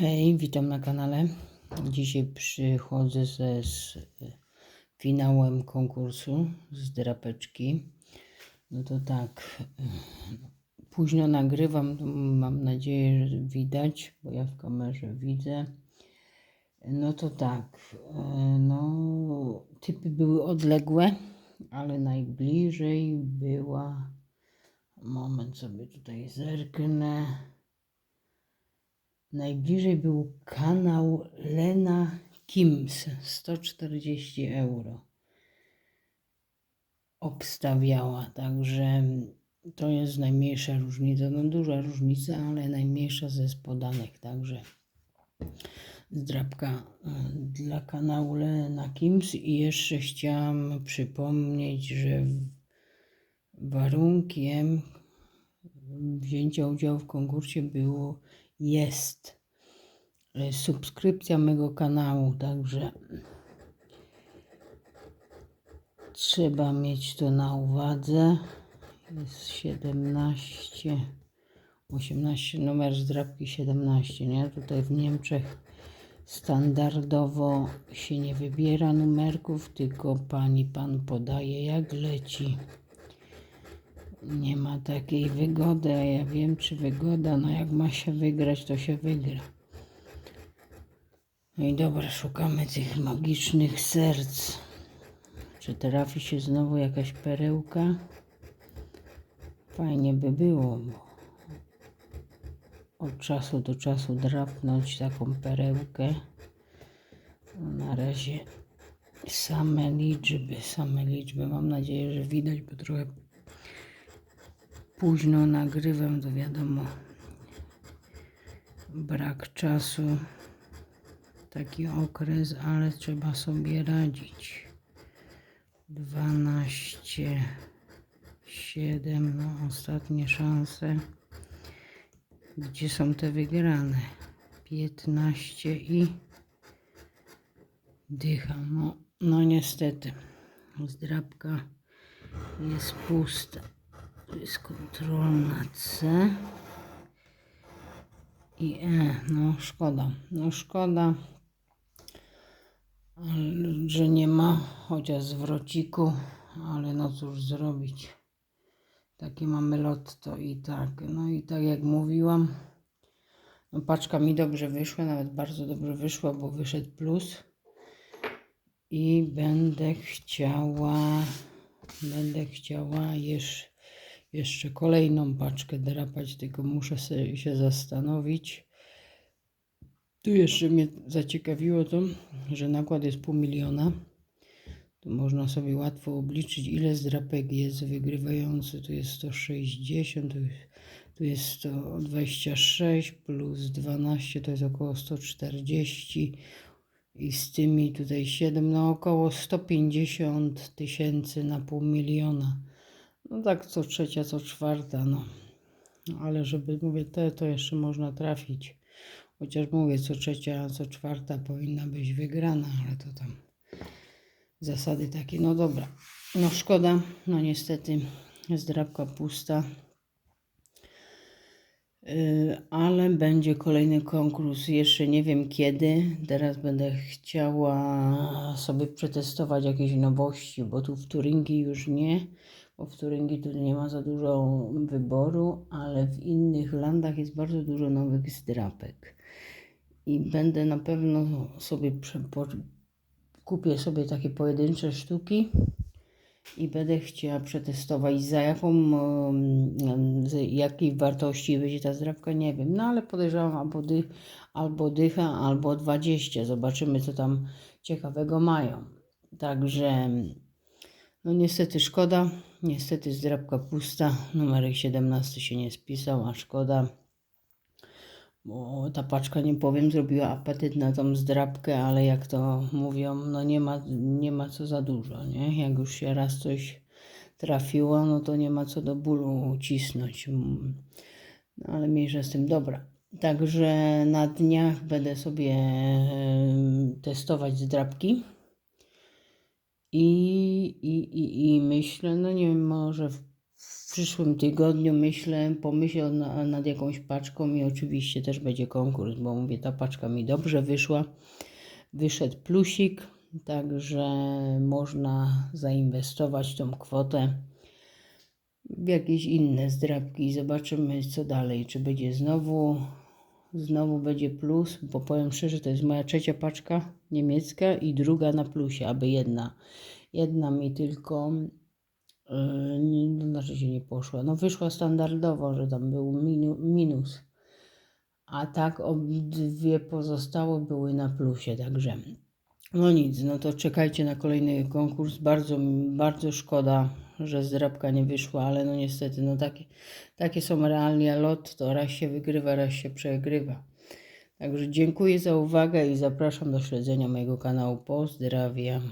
Hej, witam na kanale. Dzisiaj przychodzę ze z finałem konkursu z drapeczki. No to tak, późno nagrywam, mam nadzieję, że widać, bo ja w kamerze widzę. No to tak, no typy były odległe, ale najbliżej była, moment sobie tutaj zerknę. Najbliżej był kanał Lena Kims, 140 euro. Obstawiała, także to jest najmniejsza różnica. No duża różnica, ale najmniejsza ze spodanych, także zdrabka e, dla kanału Lena Kims i jeszcze chciałam przypomnieć, że warunkiem wzięcia udziału w konkursie było jest e, subskrypcja mego kanału, także trzeba mieć to na uwadze. Jest 17, 18, numer zdrabki 17, nie? Tutaj w Niemczech standardowo się nie wybiera numerków, tylko pani pan podaje jak leci. Nie ma takiej wygody, a ja wiem, czy wygoda, no jak ma się wygrać, to się wygra. No i dobra, szukamy tych magicznych serc. Czy trafi się znowu jakaś perełka? Fajnie by było, bo od czasu do czasu drapnąć taką perełkę. Na razie same liczby, same liczby. Mam nadzieję, że widać, bo trochę późno nagrywam, to wiadomo, brak czasu, taki okres, ale trzeba sobie radzić. 12, 7, no ostatnie szanse. Gdzie są te wygrane? 15 i dycha. No, no niestety, zdrabka jest pusta. Jest kontrolna C i E. No szkoda. No szkoda, że nie ma chociaż zwrociku, ale no cóż zrobić. Taki mamy lot to i tak. No i tak jak mówiłam, no paczka mi dobrze wyszła, nawet bardzo dobrze wyszła, bo wyszedł plus. I będę chciała, będę chciała jeszcze jeszcze kolejną paczkę drapać, tylko muszę się zastanowić. Tu jeszcze mnie zaciekawiło to, że nakład jest pół miliona. Tu można sobie łatwo obliczyć, ile zdrapek jest wygrywający. Tu jest 160, tu jest, tu jest 126 plus 12 to jest około 140 i z tymi tutaj 7, no około 150 tysięcy na pół miliona. No tak co trzecia, co czwarta, no. ale żeby, mówię, te to jeszcze można trafić. Chociaż mówię, co trzecia, co czwarta powinna być wygrana, ale to tam zasady takie. No dobra, no szkoda, no niestety zdrabka pusta. Yy, ale będzie kolejny konkurs, jeszcze nie wiem kiedy. Teraz będę chciała sobie przetestować jakieś nowości, bo tu w Turingi już nie bo w Turyngii tu nie ma za dużo wyboru, ale w innych landach jest bardzo dużo nowych zdrapek. I będę na pewno sobie kupię sobie takie pojedyncze sztuki i będę chciała przetestować za jaką, z jakiej wartości będzie ta zdrapka, nie wiem, no ale podejrzewam albo, dy, albo dycha, albo 20, zobaczymy co tam ciekawego mają. Także no niestety szkoda, niestety zdrabka pusta, numerek 17 się nie spisał, a szkoda, bo ta paczka, nie powiem, zrobiła apetyt na tą zdrabkę, ale jak to mówią, no nie ma, nie ma co za dużo, nie? Jak już się raz coś trafiło, no to nie ma co do bólu cisnąć. No ale mniejsza z tym, dobra. Także na dniach będę sobie testować zdrabki. I, i, i, I myślę, no nie wiem, może w w przyszłym tygodniu myślę, pomyślę na, nad jakąś paczką i oczywiście też będzie konkurs, bo mówię, ta paczka mi dobrze wyszła. Wyszedł plusik, także można zainwestować tą kwotę w jakieś inne zdrabki zobaczymy co dalej, czy będzie znowu znowu będzie plus, bo powiem szczerze, to jest moja trzecia paczka niemiecka i druga na plusie, aby jedna. Jedna mi tylko Yy, znaczy się nie poszła. No wyszła standardowo, że tam był minu, minus. A tak obydwie pozostałe były na plusie, także no nic, no to czekajcie na kolejny konkurs. Bardzo, bardzo szkoda, że zdrabka nie wyszła, ale no niestety, no takie, takie są realia lot, to raz się wygrywa, raz się przegrywa. Także dziękuję za uwagę i zapraszam do śledzenia mojego kanału. Pozdrawiam.